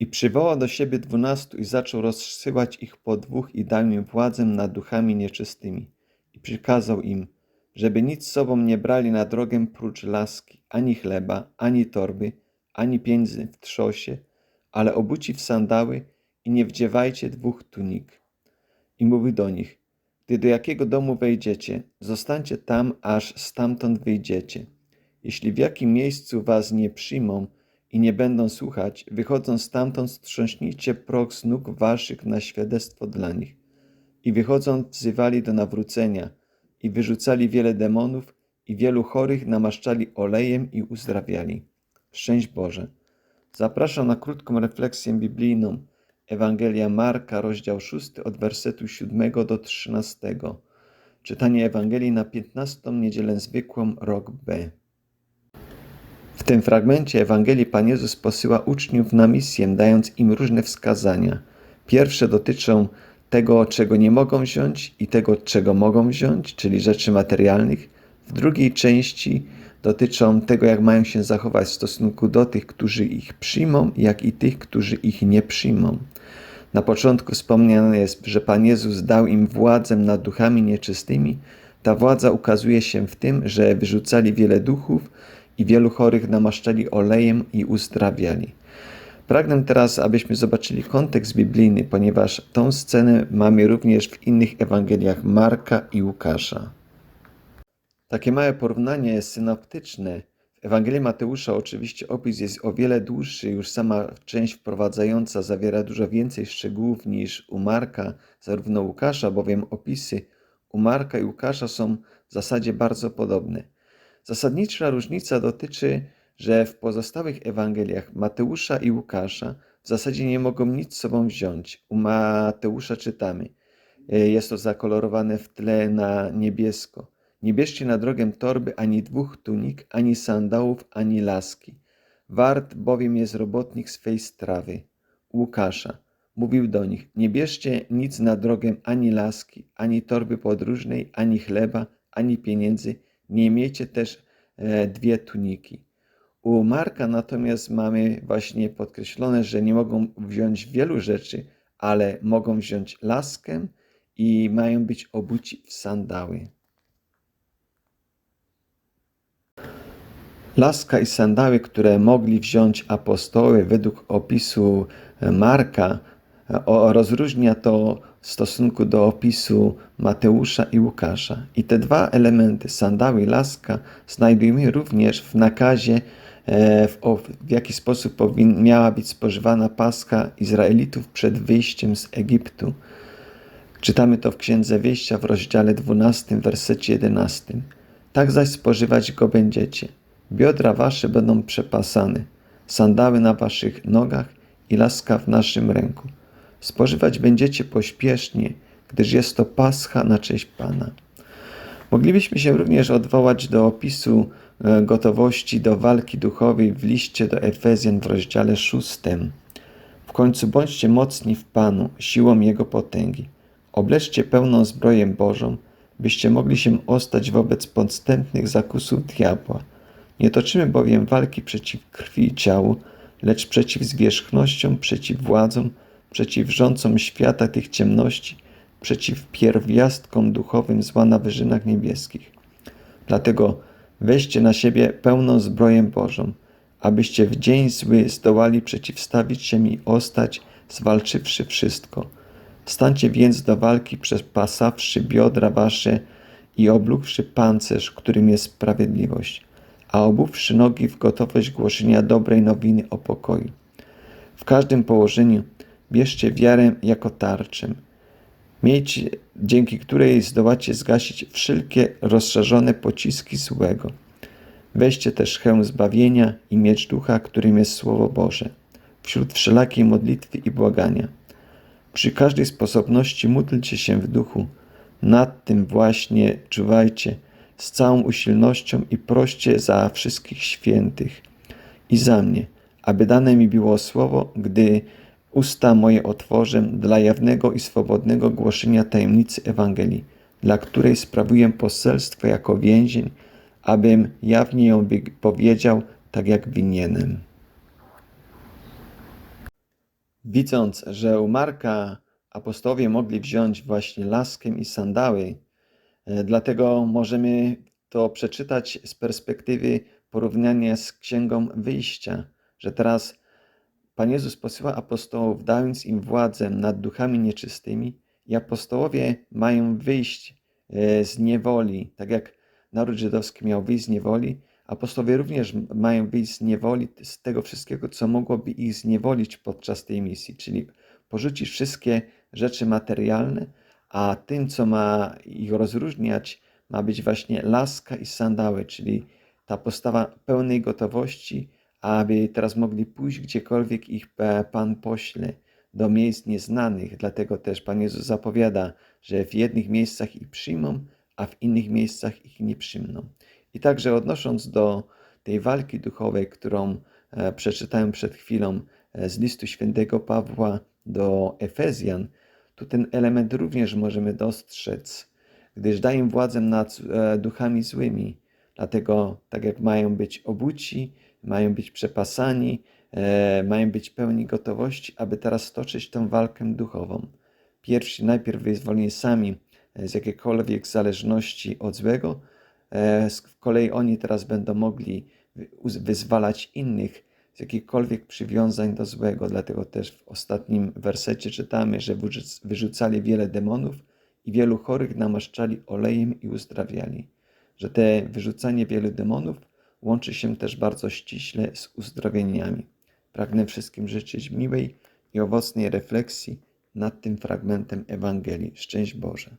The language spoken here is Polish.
I przywołał do siebie dwunastu i zaczął rozsyłać ich po dwóch i dał im władzę nad duchami nieczystymi. I przykazał im, żeby nic sobą nie brali na drogę prócz laski, ani chleba, ani torby, ani pieniędzy w trzosie, ale obuci w sandały i nie wdziewajcie dwóch tunik. I mówi do nich, gdy do jakiego domu wejdziecie, zostańcie tam, aż stamtąd wyjdziecie. Jeśli w jakim miejscu was nie przyjmą i nie będą słuchać, wychodząc stamtąd strząśnijcie proch z nóg waszych na świadectwo dla nich. I wychodząc wzywali do nawrócenia i wyrzucali wiele demonów i wielu chorych namaszczali olejem i uzdrawiali. Szczęść Boże. Zapraszam na krótką refleksję biblijną. Ewangelia Marka, rozdział 6, od wersetu 7 do 13. Czytanie Ewangelii na 15. niedzielę zwykłą, rok B. W tym fragmencie Ewangelii Pan Jezus posyła uczniów na misję, dając im różne wskazania. Pierwsze dotyczą tego, czego nie mogą wziąć i tego, czego mogą wziąć, czyli rzeczy materialnych. W drugiej części dotyczą tego, jak mają się zachować w stosunku do tych, którzy ich przyjmą, jak i tych, którzy ich nie przyjmą. Na początku wspomniane jest, że Pan Jezus dał im władzę nad duchami nieczystymi. Ta władza ukazuje się w tym, że wyrzucali wiele duchów i wielu chorych namaszczali olejem i uzdrawiali. Pragnę teraz, abyśmy zobaczyli kontekst biblijny, ponieważ tą scenę mamy również w innych Ewangeliach Marka i Łukasza. Takie małe porównanie synoptyczne. W Ewangelii Mateusza oczywiście opis jest o wiele dłuższy, już sama część wprowadzająca zawiera dużo więcej szczegółów niż u Marka, zarówno Łukasza, bowiem opisy u Marka i Łukasza są w zasadzie bardzo podobne. Zasadnicza różnica dotyczy, że w pozostałych Ewangeliach Mateusza i Łukasza w zasadzie nie mogą nic z sobą wziąć. U Mateusza czytamy, e, jest to zakolorowane w tle na niebiesko. Nie bierzcie na drogę torby ani dwóch tunik, ani sandałów, ani laski. Wart bowiem jest robotnik swej strawy. Łukasza mówił do nich: Nie bierzcie nic na drogę ani laski, ani torby podróżnej, ani chleba, ani pieniędzy. Nie miejcie też dwie tuniki. U Marka natomiast mamy właśnie podkreślone, że nie mogą wziąć wielu rzeczy, ale mogą wziąć laskę i mają być obuci w sandały. Laska i sandały, które mogli wziąć apostoły według opisu Marka, o, rozróżnia to w stosunku do opisu Mateusza i Łukasza. I te dwa elementy, sandały i laska, znajdujemy również w nakazie, e, w, w jaki sposób powin, miała być spożywana paska Izraelitów przed wyjściem z Egiptu. Czytamy to w Księdze Wieścia w rozdziale 12, wersecie 11. Tak zaś spożywać go będziecie. Biodra wasze będą przepasane, sandały na waszych nogach i laska w naszym ręku. Spożywać będziecie pośpiesznie, gdyż jest to pascha na cześć Pana. Moglibyśmy się również odwołać do opisu e, gotowości do walki duchowej w liście do Efezjan w rozdziale 6. W końcu bądźcie mocni w Panu, siłą Jego potęgi. Obleczcie pełną zbroję Bożą, byście mogli się ostać wobec podstępnych zakusów diabła. Nie toczymy bowiem walki przeciw krwi i ciału, lecz przeciw zwierzchnościom, przeciw władzom, przeciw rządcom świata tych ciemności, przeciw pierwiastkom duchowym zła na wyżynach niebieskich. Dlatego weźcie na siebie pełną zbroję Bożą, abyście w dzień zły zdołali przeciwstawić się i ostać, zwalczywszy wszystko. Stańcie więc do walki przepasawszy biodra wasze i oblógłszy pancerz, którym jest sprawiedliwość, a obuwszy nogi w gotowość głoszenia dobrej nowiny o pokoju. W każdym położeniu bierzcie wiarę jako tarczę. Miejcie, dzięki której zdołacie zgasić wszelkie rozszerzone pociski złego. Weźcie też hełm zbawienia i miecz ducha, którym jest Słowo Boże, wśród wszelakiej modlitwy i błagania. Przy każdej sposobności módlcie się w duchu. Nad tym właśnie czuwajcie z całą usilnością i proście za wszystkich świętych i za mnie, aby dane mi było słowo, gdy usta moje otworzę dla jawnego i swobodnego głoszenia tajemnicy Ewangelii, dla której sprawuję poselstwo jako więzień, abym jawnie ją powiedział tak, jak winienem. Widząc, że u Marka apostołowie mogli wziąć właśnie laskę i sandały, e, dlatego możemy to przeczytać z perspektywy porównania z Księgą Wyjścia, że teraz Pan Jezus posyła apostołów, dając im władzę nad duchami nieczystymi, i apostołowie mają wyjść e, z niewoli, tak jak naród żydowski miał wyjść z niewoli, apostołowie również mają wyjść z niewoli, z tego wszystkiego, co mogłoby ich zniewolić podczas tej misji, czyli porzucić wszystkie rzeczy materialne, a tym, co ma ich rozróżniać, ma być właśnie laska i sandały, czyli ta postawa pełnej gotowości, aby teraz mogli pójść gdziekolwiek ich Pan pośle, do miejsc nieznanych. Dlatego też Pan Jezus zapowiada, że w jednych miejscach ich przyjmą, a w innych miejscach ich nie przyjmą. I także odnosząc do tej walki duchowej, którą e, przeczytałem przed chwilą e, z listu świętego Pawła do Efezjan, tu ten element również możemy dostrzec, gdyż daje im władzę nad e, duchami złymi. Dlatego, tak jak mają być obuci, mają być przepasani, mają być pełni gotowości, aby teraz toczyć tę walkę duchową. Pierwsi najpierw wyzwoleni sami z jakiejkolwiek zależności od złego, z kolei oni teraz będą mogli wyzwalać innych z jakichkolwiek przywiązań do złego. Dlatego też w ostatnim wersecie czytamy, że wyrzucali wiele demonów i wielu chorych namaszczali olejem i uzdrawiali. Że te wyrzucanie wielu demonów łączy się też bardzo ściśle z uzdrowieniami. Pragnę wszystkim życzyć miłej i owocnej refleksji nad tym fragmentem Ewangelii. Szczęść Boże.